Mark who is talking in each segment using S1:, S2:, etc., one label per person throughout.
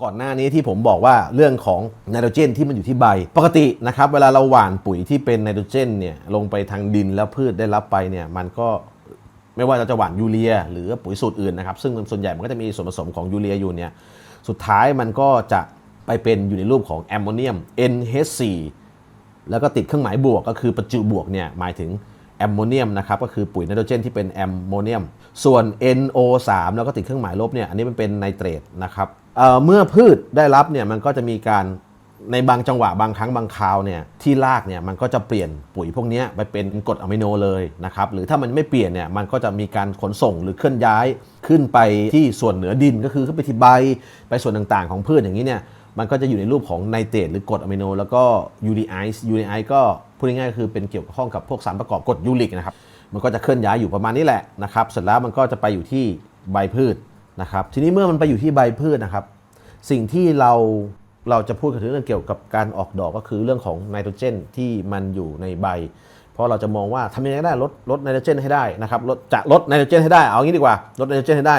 S1: ก่อนหน้านี้ที่ผมบอกว่าเรื่องของไนโตรเจนที่มันอยู่ที่ใบ ปกตินะครับเวลาเราหว่านปุ๋ยที่เป็นไนโตรเจนเนี่ยลงไปทางดินแล้วพืชได้รับไปเนี่ยมันก็ไม่ว่าเราจะหว่านยูเรีย หรือปุ๋ยสูตรอื่นนะครับซึ่งส่วนใหญ่มันก็จะมีส่วนผสมของยูเรียอยู่เนี่ยสุดท้ายมันก็จะไปเป็นอยู่ในรูปของแอมโมเนียม NH4 แล้วก็ติดเครื่องหมายบวกก็คือประจุบวกเนี่ยหมายถึง แอมโมเนียมนะครับก็คือปุ๋ยไนโตรเจนที่เป็นแอมโมเนียม ส่วน NO3 แล้วก็ติดเครื่องหมายลบเนี่ยอันนี้มันเป็นไนเตรตนะครับเเมื่อพืชได้รับเนี่ยมันก็จะมีการในบางจังหวะบางครั้งบางคราวเนี่ยที่รากเนี่ยมันก็จะเปลี่ยนปุ๋ยพวกนี้ไปเป็นกรดอะมิโนเลยนะครับหรือถ้ามันไม่เปลี่ยนเนี่ยมันก็จะมีการขนส่งหรือเคลื่อนย้ายขึ้นไปที่ส่วนเหนือดินก็คือขึ้นไปที่ใบไปส่วนต่างๆ ของพืชอย่างนี้เนี่ย มันก็จะอยู่ในรูปของไนเตรตหรือกรดอะมิโน แล้วก็ยูรีไอซ์ยูรีไอซ์ก็พูดง่ายๆคือเป็นเกี่ยวข้องกับพวกสารประกอบกรดยูริกนะครับ มันก็จะเคลื่อนย้ายอยู่ประมาณนี้แหละนะครับ เสร็จแล้วมันก็จะไปอยู่ที่ใบพืชนะครับ ทีนี้เมื่อมันไปอยู่ที่ใบพืชนะครับ สิ่งที่เราเราจะพูดกันถึงเรื่องเกี่ยวกับการออกดอกก็คือเรื่องของไนโตรเจนที่มันอยู่ในใบ เพราะเราจะมองว่าทำยังไงได้ลดลดไนโตรเจนให้ได้นะครับลดจะลดไนโตรเจนให้ได้เอางี้ดีกว่าลดไนโตรเจนให้ได้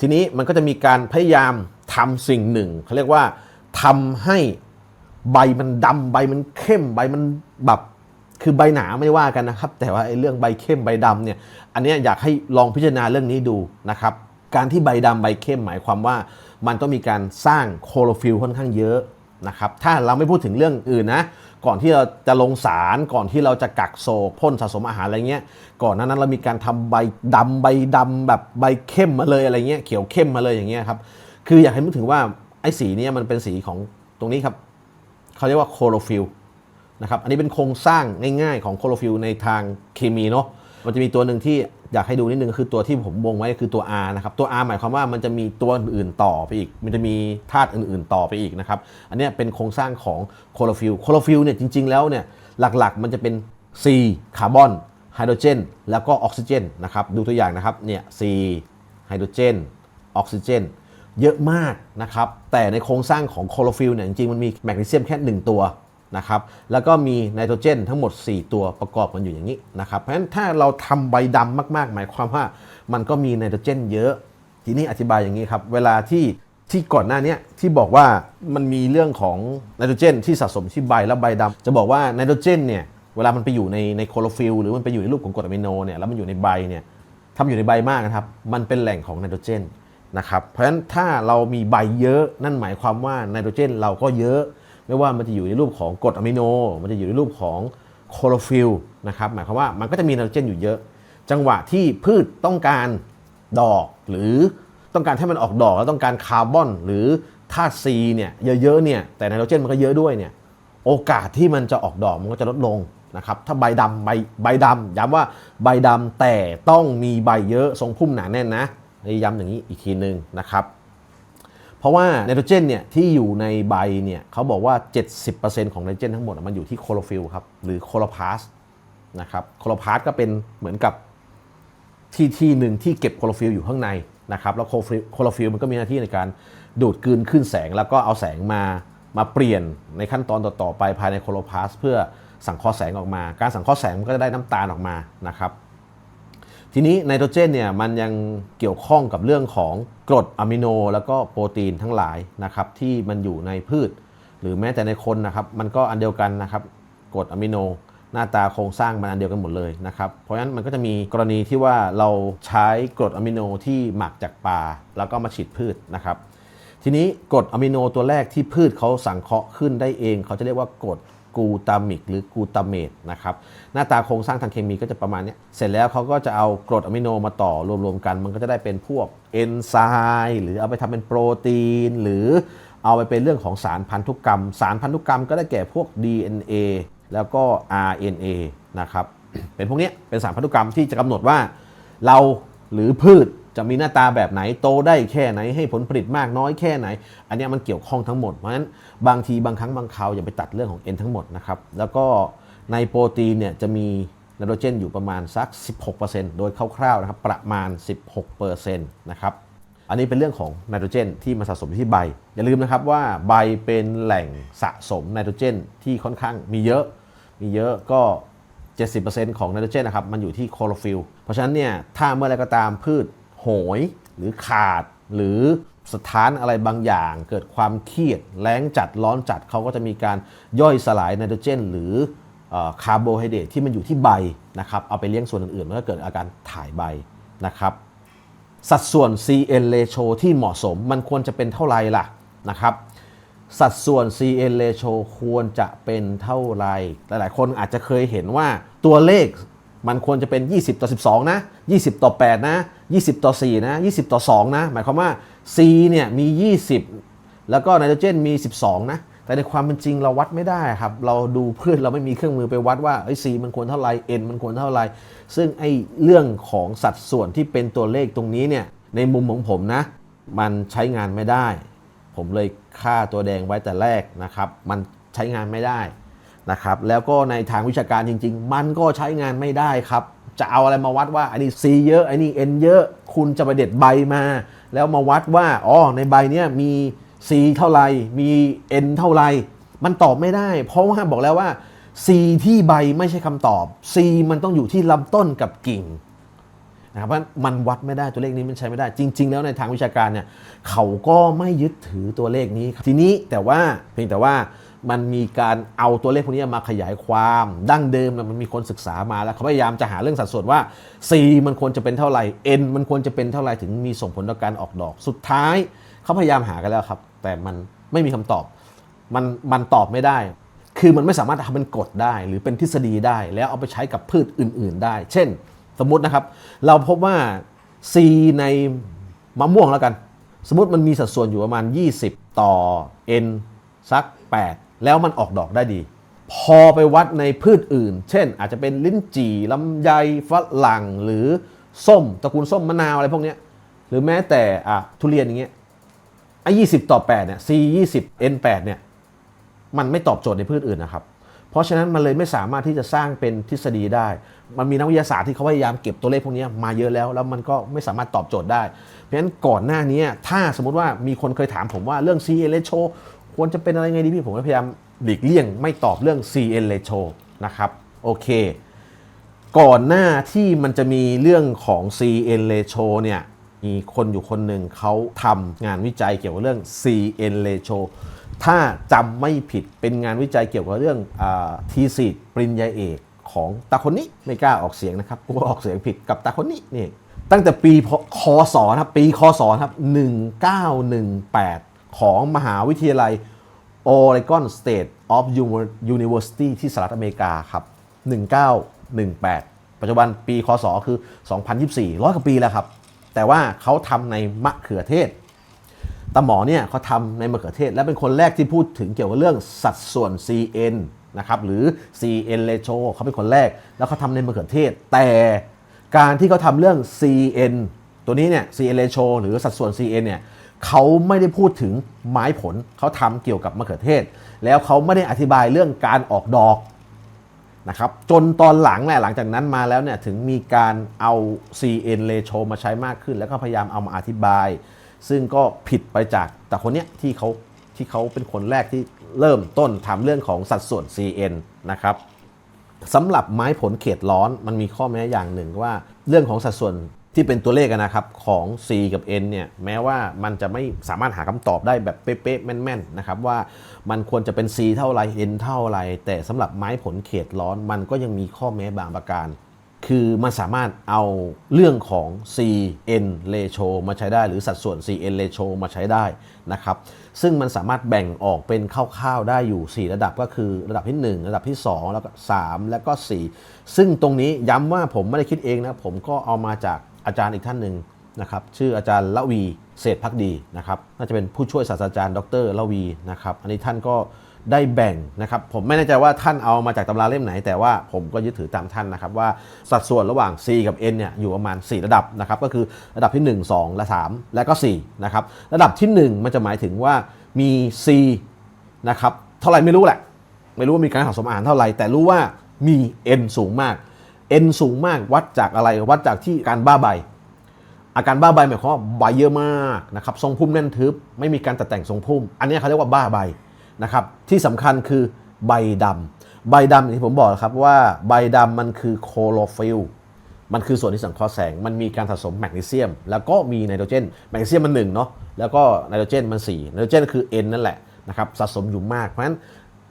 S1: ทีนี้มันก็จะมีการพยายามทำสิ่งหนึ่งเขาเรียกว่า ทำให้ใบมันดำใบมันเข้มใบมันแบบคือใบหนาไม่ว่ากันนะครับ แต่ว่าไอ้เรื่องใบเข้มใบดำเนี่ย อันนี้อยากให้ลองพิจารณาเรื่องนี้ดูนะครับ การที่ใบดำใบเข้มหมายความว่า มันต้องมีการสร้างโคลอฟิลค่อนข้างเยอะนะครับ ถ้าเราไม่พูดถึงเรื่องอื่นนะ ก่อนที่เราจะลงสารก่อนที่เราจะกักโศกพ่นสะสมอาหารอะไรเงี้ย ก่อนนั้นเรามีการทำใบดำใบดำแบบใบเข้มมาเลยอะไรเงี้ยเขียวเข้มมาเลยอย่างเงี้ยครับ คืออยากให้นึกถึงว่า ไอ้สีนี้มันเป็นสีของตรงนี้ครับเขาเรียกว่าโคลอฟิลนะครับอันนี้เป็นโครงสร้างง่ายๆของโคลอฟิลในทางเคมีเนาะมันจะมีตัวหนึ่งที่อยากให้ดูนิดนึงคือตัวที่ผมวงไว้คือตัว R นะครับตัว R หมายความว่ามันจะมีตัวอื่นๆต่อไปอีก มันจะมีธาตุอื่นๆต่อไปอีกนะครับอันนี้เป็นโครงสร้างของโคลอฟิลโคลอฟิลเนี่ยจริง ๆ แล้วเนี่ยหลักๆ มันจะเป็น C คาร์บอนไฮโดรเจนแล้วก็ออกซิเจนนะครับดูตัวอย่างนะครับเนี่ย C ไฮโดรเจนออกซิเจน เยอะมากนะครับ แต่ในโครงสร้างของโคลอฟิลเนี่ยจริงๆมันมีแมกนีเซียมแค่ 1 ตัวนะครับ แล้วก็มีไนโตรเจนทั้งหมด 4 ตัวประกอบกันอยู่อย่างนี้นะครับ เพราะฉะนั้นถ้าเราทำใบดำมากๆ หมายความว่ามันก็มีไนโตรเจนเยอะ ทีนี้อธิบายอย่างนี้ครับ เวลาที่ที่ก่อนหน้านี้ที่บอกว่ามันมีเรื่องของไนโตรเจนที่สะสมที่ใบแล้วใบดำจะบอกว่าไนโตรเจนเนี่ยเวลามันไปอยู่ในในโคลอฟิลหรือมันไปอยู่ในรูปของกรดอะมิโนเนี่ยแล้วมันอยู่ในใบเนี่ยทำอยู่ในใบมากนะครับ มันเป็นแหล่งของไนโตรเจน นะครับเพราะฉะนั้นถ้าเรามีใบเยอะนั่นหมายความว่าไนโตรเจนเราก็เยอะ ไม่ว่ามันจะอยู่ในรูปของกรดอะมิโน มันจะอยู่ในรูปของโคลอฟิลนะครับหมายความว่ามันก็จะมีไนโตรเจนอยู่เยอะ จังหวะที่พืชต้องการดอกหรือต้องการให้มันออกดอกแล้วต้องการคาร์บอน หรือธาตุซีเนี่ยเยอะๆเนี่ยแต่ไนโตรเจนมันก็เยอะด้วยเนี่ยโอกาสที่มันจะออกดอกมันก็จะลดลงนะครับถ้าใบดำใบใบดำย้ำว่าใบดำแต่ต้องมีใบเยอะทรงพุ่มหนาแน่นนะ นี่ย้ำอย่างนี้อีกทีหนึ่งนะครับ เพราะว่าไนโตรเจนเนี่ยที่อยู่ในใบเนี่ยเขาบอกว่า 70%ของไนโตรเจนทั้งหมดมันอยู่ที่โคลอฟิลครับหรือโคลอพลาสนะครับโคลอพลาสก็เป็นเหมือนกับที่ที่หนึ่งที่เก็บโคลอฟิลอยู่ข้างในนะครับแล้วโคลอฟิลโคลอฟิลมันก็มีหน้าที่ในการดูดกลืนขึ้นแสง แล้วก็เอาแสงมามาเปลี่ยนในขั้นตอนต่อๆไปภายในโคลอพลาสเพื่อสังเคราะห์แสงออกมา การสังเคราะห์แสงมันก็จะได้น้ำตาลออกมานะครับ ทีนี้ไนโตรเจนเนี่ยมันยังเกี่ยวข้องกับเรื่องของกรดอะมิโน แล้วก็โปรตีนทั้งหลายนะครับที่มันอยู่ในพืช หรือแม้แต่ในคนนะครับมันก็อันเดียวกันนะครับกรดอะมิโน หน้าตาโครงสร้างมันอันเดียวกันหมดเลยนะครับเพราะฉะนั้นมันก็จะมีกรณีที่ว่าเราใช้กรดอะมิโนที่หมักจากปลาแล้วก็มาฉีดพืชนะครับทีนี้กรดอะมิโนตัวแรกที่พืชเขาสังเคราะห์ขึ้นได้เอง เขาจะเรียกว่ากรด กูตามิกหรือกูตาเมตนะครับหน้าตาโครงสร้างทางเคมีก็จะประมาณนี้เสร็จแล้วเขาก็จะเอากรดอะมิโนมาต่อรวมๆกัน มันก็จะได้เป็นพวกเอนไซม์หรือเอาไปทำเป็นโปรตีน หรือเอาไปเป็นเรื่องของสารพันธุกรรม สารพันธุกรรมก็ได้แก่พวก DNA แล้วก็ RNA นะครับเป็นพวกนี้เป็นสารพันธุกรรมที่จะกำหนดว่าเราหรือพืช จะมีหน้าตาแบบไหนโตได้แค่ไหน ให้ผลผลิตมากน้อยแค่ไหน อันนี้มันเกี่ยวข้องทั้งหมด เพราะฉะนั้นบางทีบางครั้งบางคราวอย่าไปตัดเรื่องของ N ทั้งหมดนะครับ แล้วก็ในโปรตีนเนี่ยจะมีไนโตรเจนอยู่ประมาณสัก 16%โดยคร่าวๆนะครับประมาณ 16%นะครับ อันนี้เป็นเรื่องของไนโตรเจนที่มาสะสมที่ใบ อย่าลืมนะครับว่าใบเป็นแหล่งสะสมไนโตรเจนที่ค่อนข้างมีเยอะ มีเยอะก็ 70%ของไนโตรเจนนะครับมันอยู่ที่โคลอฟิลเพราะฉะนั้นเนี่ยถ้าเมื่อไรก็ตามพืช โหย หรือขาดหรือสถานอะไรบางอย่าง เกิดความเครียดแล้งจัดร้อนจัดเขาก็จะมีการย่อยสลายไนโตรเจน หรือคาร์โบไฮเดรตที่มันอยู่ที่ใบนะครับเอาไปเลี้ยงส่วนอื่นๆมันก็เกิดอาการถ่ายใบนะครับสัดส่วน CN ratio ที่เหมาะสมมันควรจะเป็นเท่าไหร่ล่ะนะครับสัดส่วน CN ratio ควรจะเป็นเท่าไหร่หลายๆ คนอาจจะเคยเห็นว่าตัวเลข มันควรจะเป็น 20 ต่อ 12 นะ 20 ต่อ 8 นะ 20 ต่อ 4 นะ 20 ต่อ 2 นะ หมายความว่า C เนี่ยมี 20 แล้วก็ไนโตรเจนมี 12 นะ แต่ในความเป็นจริงเราวัดไม่ได้ครับ เราดูพืชเราไม่มีเครื่องมือไปวัดว่าไอ้ C มันควรเท่าไหร่ N มันควรเท่าไหร่ ซึ่งไอ้เรื่องของสัดส่วนที่เป็นตัวเลขตรงนี้เนี่ย ในมุมของผมนะ มันใช้งานไม่ได้ ผมเลยค่าตัวแดงไว้แต่แรกนะครับ มันใช้งานไม่ได้ นะครับแล้วก็ในทางวิชาการจริง ๆ มันก็ใช้งานไม่ได้ครับ จะเอาอะไรมาวัดว่าอันนี้ C เยอะอันนี้ N เยอะ คุณจะไปเด็ดใบมา แล้วมาวัดว่าอ๋อในใบเนี้ยมี C เท่าไหร่มี N เท่าไหร่มันตอบไม่ได้ เพราะว่าบอกแล้วว่า C ที่ใบไม่ใช่คำตอบ C มันต้องอยู่ที่ลำต้นกับกิ่งนะครับว่ามันวัดไม่ได้ตัวเลขนี้มันใช้ไม่ได้ จริง ๆ แล้วในทางวิชาการเนี่ยเขาก็ไม่ยึดถือตัวเลขนี้ทีนี้แต่ว่าเพียงแต่ว่า มันมีการเอาตัวเลขพวกนี้มาขยายความ ดั้งเดิมมันมีคนศึกษามาแล้วเขาพยายามจะหาเรื่องสัดส่วนว่า C มันควรจะเป็นเท่าไหร่ N มันควรจะเป็นเท่าไหร่ถึงมีส่งผลต่อการออกดอก สุดท้ายเขาพยายามหากันแล้วครับ แต่มันไม่มีคำตอบ มันมันตอบไม่ได้ คือมันไม่สามารถทำเป็นกฎได้ หรือเป็นทฤษฎีได้ แล้วเอาไปใช้กับพืชอื่น ๆ ได้ เช่น สมมตินะครับ เราพบว่า C ในมะม่วงแล้วกัน สมมติมันมีสัดส่วนอยู่ประมาณ 20 ต่อ N สัก 8 แล้วมันออกดอกได้ดี พอไปวัดในพืชอื่น เช่น อาจจะเป็นลิ้นจี่ลำไยฝรั่งหรือส้มตระกูลส้มมะนาวอะไรพวกนี้หรือแม้แต่อะทุเรียนอย่างเงี้ยไอ้20ต่อ8เนี่ย C 20 N 8เนี่ยมันไม่ตอบโจทย์ในพืชอื่นนะครับ เพราะฉะนั้นมันเลยไม่สามารถที่จะสร้างเป็นทฤษฎีได้ มันมีนักวิทยาศาสตร์ที่เขาพยายามเก็บตัวเลขพวกนี้มาเยอะแล้ว แล้วมันก็ไม่สามารถตอบโจทย์ได้ เพราะฉะนั้นก่อนหน้านี้ถ้าสมมติว่ามีคนเคยถามผมว่าเรื่อง CN ratio ควรจะเป็นอะไรไงดีพี่ผมก็พยายามหลีกเลี่ยงไม่ตอบเรื่อง CN ratio นะครับโอเค ก่อนหน้าที่มันจะมีเรื่องของ CN ratio เนี่ยมีคนอยู่คนหนึ่งเขาทำงานวิจัยเกี่ยวกับเรื่อง CN ratio ถ้าจำไม่ผิดเป็นงานวิจัยเกี่ยวกับเรื่องทีสีปริญญาเอกของตาคนนี้ไม่กล้าออกเสียงนะครับกูออกเสียงผิดกับตาคนนี้นี่ตั้งแต่ปีคศนะครับปีคศครับ1918 ของมหาวิทยาลัย Oregon State of University ที่สหรัฐอเมริกาครับ 1918 ปัจจุบันปีคศคือ 2024 ร้อยกว่าปีแล้วครับ แต่ว่าเขาทำในมะเขือเทศตาหมอเนี่ยเขาทำในมะเขือเทศ และเป็นคนแรกที่พูดถึงเกี่ยวกับเรื่องสัดส่วน CN นะครับหรือ CN ratio เขาเป็นคนแรก แล้วเขาทำในมะเขือเทศ แต่การที่เขาทำเรื่อง CN ตัวนี้เนี่ย CN ratio หรือสัดส่วน CN เนี่ย เขาไม่ได้พูดถึงไม้ผลเขาทำเกี่ยวกับมะเขือเทศ แล้วเขาไม่ได้อธิบายเรื่องการออกดอกนะครับจนตอนหลังแหละหลังจากนั้นมาแล้วเนี่ยถึงมีการเอา CN ratio มาใช้มากขึ้น แล้วก็พยายามเอามาอธิบาย ซึ่งก็ผิดไปจากแต่คนเนี้ยที่เขาที่เขาเป็นคนแรกที่เริ่มต้นทำเรื่องของสัดส่วน CN นะครับสำหรับไม้ผลเขตร้อนมันมีข้อแม้อย่างหนึ่งว่าเรื่องของสัดส่วน ที่เป็นตัวเลขนะครับของ C กับ N เนี่ยแม้ว่ามันจะไม่สามารถหาคำตอบได้แบบเป๊ะๆแม่นๆนะครับว่ามันควรจะเป็น C เท่าไร N เท่าไร แต่สำหรับไม้ผลเขตร้อนมันก็ยังมีข้อแม้บางประการ คือมันสามารถเอาเรื่องของ CN ratio มาใช้ได้ หรือสัดส่วน CN ratio มาใช้ได้นะครับซึ่งมันสามารถแบ่งออกเป็นคร่าวๆได้อยู่ 4 ระดับก็คือระดับที่ 1 ระดับที่ 2 แล้วก็3แล้วก็ 4 ซึ่งตรงนี้ย้ำว่าผมไม่ได้คิดเองนะผมก็เอามาจาก อาจารย์อีกท่านหนึ่งนะครับชื่ออาจารย์ละวีเศรษฐพักดีนะครับน่าจะเป็นผู้ช่วยศาสตราจารย์ดรละวีนะครับอันนี้ท่านก็ได้แบ่งนะครับผมไม่แน่ใจว่าท่านเอามาจากตำราเล่มไหน แต่ว่าผมก็ยึดถือตามท่านนะครับว่าสัดส่วนระหว่าง C กับ N เนี่ยอยู่ประมาณ 4 ระดับนะครับก็คือระดับที่ 1 2 และ 3 และก็4นะครับระดับที่ 1 มันจะหมายถึงว่ามี C นะครับเท่าไหร่ไม่รู้แหละ ไม่รู้ว่ามีการสะสมอาหารเท่าไหร่แต่รู้ว่ามี N สูงมาก N สูงมากวัดจากอะไรวัดจากที่การบ้าใบ อาการบ้าใบหมายความว่าใบเยอะมากนะครับทรงพุ่มแน่นทึบไม่มีการตัดแต่งทรงพุ่ม อันนี้เขาเรียกว่าบ้าใบนะครับที่สำคัญคือใบดำใบดำอย่างที่ผมบอกครับว่าใบดำมันคือโคโลฟิลมันคือส่วนที่สังเคราะห์แสง มันมีการสะสมแมกนีเซียม แล้วก็มีไนโตรเจน แมกนีเซียมมันหนึ่งเนาะ แล้วก็ไนโตรเจนมัน4ไนโตรเจนคือ N นั่นแหละนะครับ สะสมอยู่มาก เพราะฉะนั้น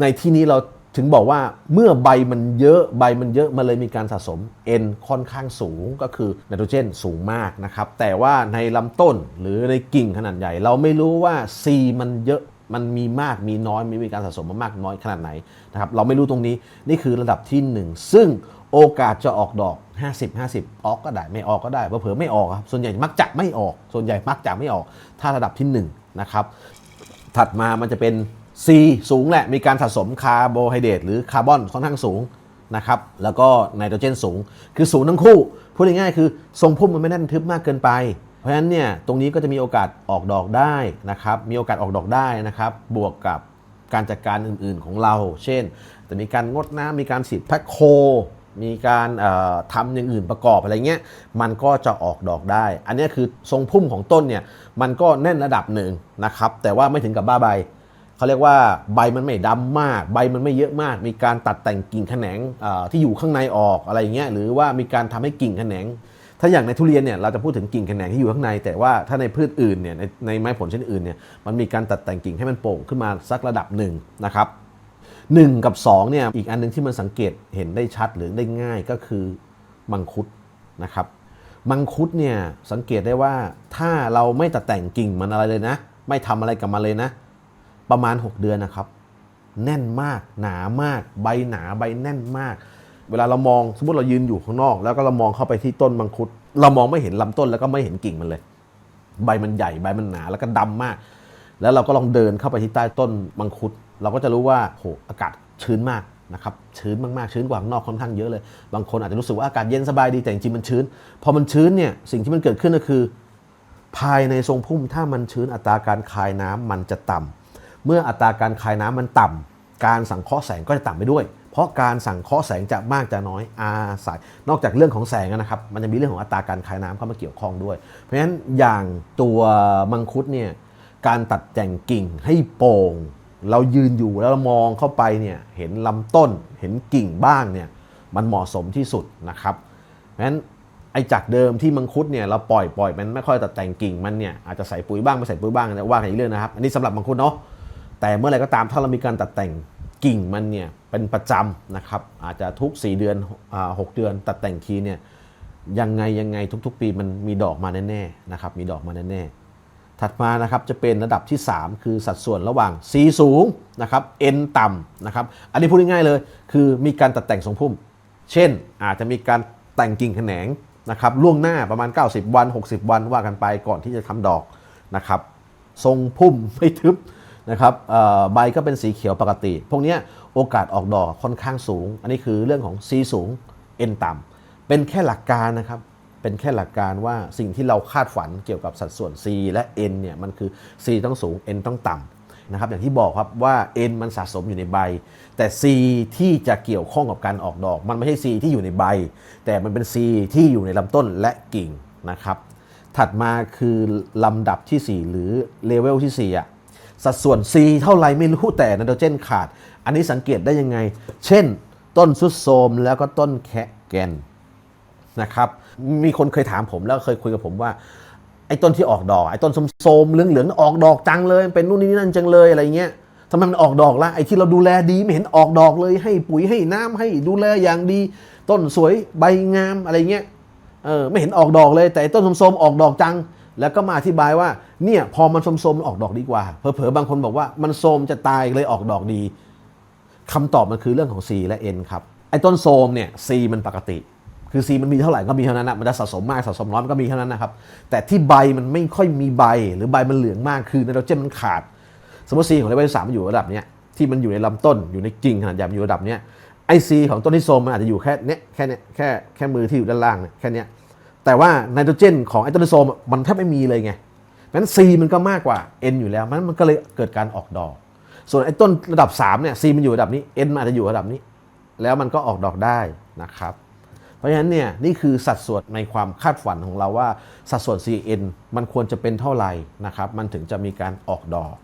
S1: ในที่นี้เรา ถึงบอกว่าเมื่อใบมันเยอะใบมันเยอะมันเลยมีการสะสม N ค่อนข้างสูงก็คือไนโตรเจนสูงมากนะครับ แต่ว่าในลำต้นหรือในกิ่งขนาดใหญ่ เราไม่รู้ว่า C มันเยอะมันมีมากมีน้อยมีการสะสมมามากน้อยขนาดไหนนะครับเราไม่รู้ตรงนี้นี่คือระดับที่ 1 ซึ่งโอกาสจะออกดอก 50 50 ออกก็ได้ไม่ออกก็ได้เผลอไม่ออกครับส่วนใหญ่มักจะไม่ออก ส่วนใหญ่มักจะไม่ออก ถ้าระดับที่1นะครับถัดมามันจะเป็น C สูงแหละ มีการสะสมคาร์โบไฮเดรตหรือคาร์บอนค่อนข้างสูงนะครับ แล้วก็ไนโตรเจนสูง คือสูงทั้งคู่ พูดง่ายๆคือทรงพุ่มมันไม่แน่นทึบมากเกินไป เพราะฉะนั้นเนี่ย ตรงนี้ก็จะมีโอกาสออกดอกได้นะครับ มีโอกาสออกดอกได้นะครับ บวกกับการจัดการอื่นๆของเรา เช่น จะมีการงดน้ำ มีการฉีดแพ็คโค มีการเอ่อทำอย่างอื่นประกอบอะไรเงี้ย มันก็จะออกดอกได้ อันนี้คือทรงพุ่มของต้นเนี่ย มันก็แน่นระดับหนึ่งนะครับ แต่ว่าไม่ถึงกับบ้าใบ เขาเรียกว่าใบมันไม่ดำมาก ใบมันไม่เยอะมาก มีการตัดแต่งกิ่งแขนงที่อยู่ข้างในออกอะไรอย่างเงี้ยหรือว่ามีการทำให้กิ่งแขนง ถ้าอย่างในทุเรียนเนี่ยเราจะพูดถึงกิ่งแขนงที่อยู่ข้างใน แต่ว่าถ้าในพืชอื่นเนี่ยในในไม้ผลชนิดอื่นเนี่ยมันมีการตัดแต่งกิ่งให้มันโป่งขึ้นมาสักระดับหนึ่งนะครับ1กับ2เนี่ยอีกอันหนึงที่มันสังเกตเห็นได้ชัดหรือได้ง่ายก็คือมังคุดนะครับมังคุดเนี่ยสังเกตได้ว่าถ้าเราไม่ตัดแต่งกิ่งมันอะไรเลยนะ ไม่ทำอะไรกับมันเลยนะ ประมาณ 6 เดือนนะครับ แน่นมากหนามาก ใบหนาใบแน่นมาก เวลาเรามองสมมติเรายืนอยู่ข้างนอก แล้วก็เรามองเข้าไปที่ต้นมังคุด เรามองไม่เห็นลำต้นแล้วก็ไม่เห็นกิ่งมันเลย ใบมันใหญ่ใบมันหนาแล้วก็ดำมาก แล้วเราก็ลองเดินเข้าไปที่ใต้ต้นมังคุด เราก็จะรู้ว่าโหอากาศชื้นมากนะครับชื้นมากๆชื้นกว่าข้างนอกค่อนข้างเยอะเลย บางคนอาจจะรู้สึกว่าอากาศเย็นสบายดีแต่จริงๆมันชื้น พอมันชื้นเนี่ยสิ่งที่มันเกิดขึ้นก็คือ ภายในทรงพุ่มถ้ามันชื้นอัตราการคายน้ำมันจะต่ำ เมื่ออัตราการคายน้ำมันต่ำการสังเคราะห์แสงก็จะต่ำไปด้วย เพราะการสังเคราะห์แสงจะมากจะน้อยอาศัย นอกจากเรื่องของแสงนะครับ มันจะมีเรื่องของอัตราการคายน้ำเข้ามาเกี่ยวข้องด้วย เพราะฉะนั้นอย่างตัวมังคุดเนี่ยการตัดแต่งกิ่งให้โป่ง เรายืนอยู่แล้วเรามองเข้าไปเนี่ยเห็นลำต้นเห็นกิ่งบ้างเนี่ยมันเหมาะสมที่สุดนะครับเพราะฉะนั้นไอ้จากเดิมที่มังคุดเนี่ยเราปล่อยปล่อยมันไม่ค่อยตัดแต่งกิ่งมันเนี่ยอาจจะใส่ปุ๋ยบ้างไม่ใส่ปุ๋ยบ้างนะว่ากันอีกเรื่องนะครับ อันนี้สำหรับมังคุดเนาะ แต่เมื่อไรก็ตามถ้าเรามีการตัดแต่งกิ่งมันเนี่ยเป็นประจำนะครับอาจจะทุก 4 เดือนหกเดือนตัดแต่งทีเนี่ยยังไงยังไงทุกๆ ปีมันมีดอกมาแน่ๆนะครับมีดอกมาแน่ๆถัดมานะครับจะเป็นระดับที่ 3 คือสัดส่วนระหว่าง C สูงนะครับ N ต่ำนะครับอันนี้พูดง่ายๆเลย คือมีการตัดแต่งทรงพุ่ม เช่นอาจจะมีการแต่งกิ่งแขนงนะครับล่วงหน้าประมาณ 90 วัน 60 วันว่ากันไปก่อนที่จะทำดอกนะครับทรงพุ่มไม่ทึบ นะครับใบก็เป็นสีเขียวปกติ พวกนี้โอกาสออกดอกค่อนข้างสูง อันนี้คือเรื่องของ C สูง N ต่ำเป็นแค่หลักการนะครับ เป็นแค่หลักการว่าสิ่งที่เราคาดฝันเกี่ยวกับสัดส่วน C และ N เนี่ยมันคือ C ต้องสูง N ต้องต่ำนะครับอย่างที่บอกครับว่า N มันสะสมอยู่ในใบ แต่ C ที่จะเกี่ยวข้องกับการออกดอก มันไม่ใช่ C ที่อยู่ในใบ แต่มันเป็น C ที่อยู่ในลำต้นและกิ่งนะครับถัดมาคือลำดับที่ 4 หรือเลเวลที่4อะ สัดส่วน C เท่าไรไม่รู้แต่ไนโตรเจนขาด อันนี้สังเกตได้ยังไง เช่น ต้นซุดโทมแล้วก็ต้นแคะแกนนะครับ มีคนเคยถามผมแล้วเคยคุยกับผมว่าไอ้ต้นที่ออกดอกไอ้ต้นโสมเหลืองๆออกดอกจังเลย เป็นนู่นนี่นั่นจังเลยอะไรเงี้ยทำไมมันออกดอกละไอ้ที่เราดูแลดีไม่เห็นออกดอกเลย ให้ปุ๋ยให้น้ำให้ดูแลอย่างดี ต้นสวยใบงามอะไรเงี้ยเออไม่เห็นออกดอกเลย แต่ไอ้ต้นโสมออกดอกจัง แล้วก็มาอธิบายว่าเนี่ยพอมันโสมๆมันออกดอกดีกว่าเผลอๆบางคนบอกว่ามันโสมจะตายเลยออกดอกดีคำตอบมันคือเรื่องของ C และ N ครับไอ้ต้นโซมเนี่ย C มันปกติ คือ C มันมีเท่าไหร่ก็มีเท่านั้นนะมันจะสะสมมากสะสมน้อยมันก็มีเท่านั้นนะครับแต่ที่ใบมันไม่ค่อยมีใบหรือใบมันเหลืองมากคือไนโตรเจนมันขาด สมมติ C ของเลเวลสามมันอยู่ระดับเนี้ยที่มันอยู่ในลำต้นอยู่ในกิ่งขนาดใหญ่อยู่ระดับเนี้ยไอซีของต้นที่โซมมันอาจจะอยู่แค่เนี้ยแค่เนี้ยแค่แค่มือที่อยู่ด้านล่างเนี่ยแค่เนี้ย แต่ว่าไนโตรเจนของไอโต้นที่โซมมันแทบไม่มีเลยไงงั้น C มันก็มากกว่า N อยู่แล้วมันมันก็เลยเกิดการออกดอก ส่วนไอ้ต้นระดับ3เนี่ย C มันอยู่ระดับนี้ N มันอาจจะอยู่ระดับนี้ แล้วมันก็ออกดอกได้นะครับ เพราะฉะนั้นเนี่ยนี่คือสัดส่วนในความคาดฝันของเราว่าสัดส่วน CN มันควรจะเป็นเท่าไหร่นะครับมันถึงจะมีการออกดอก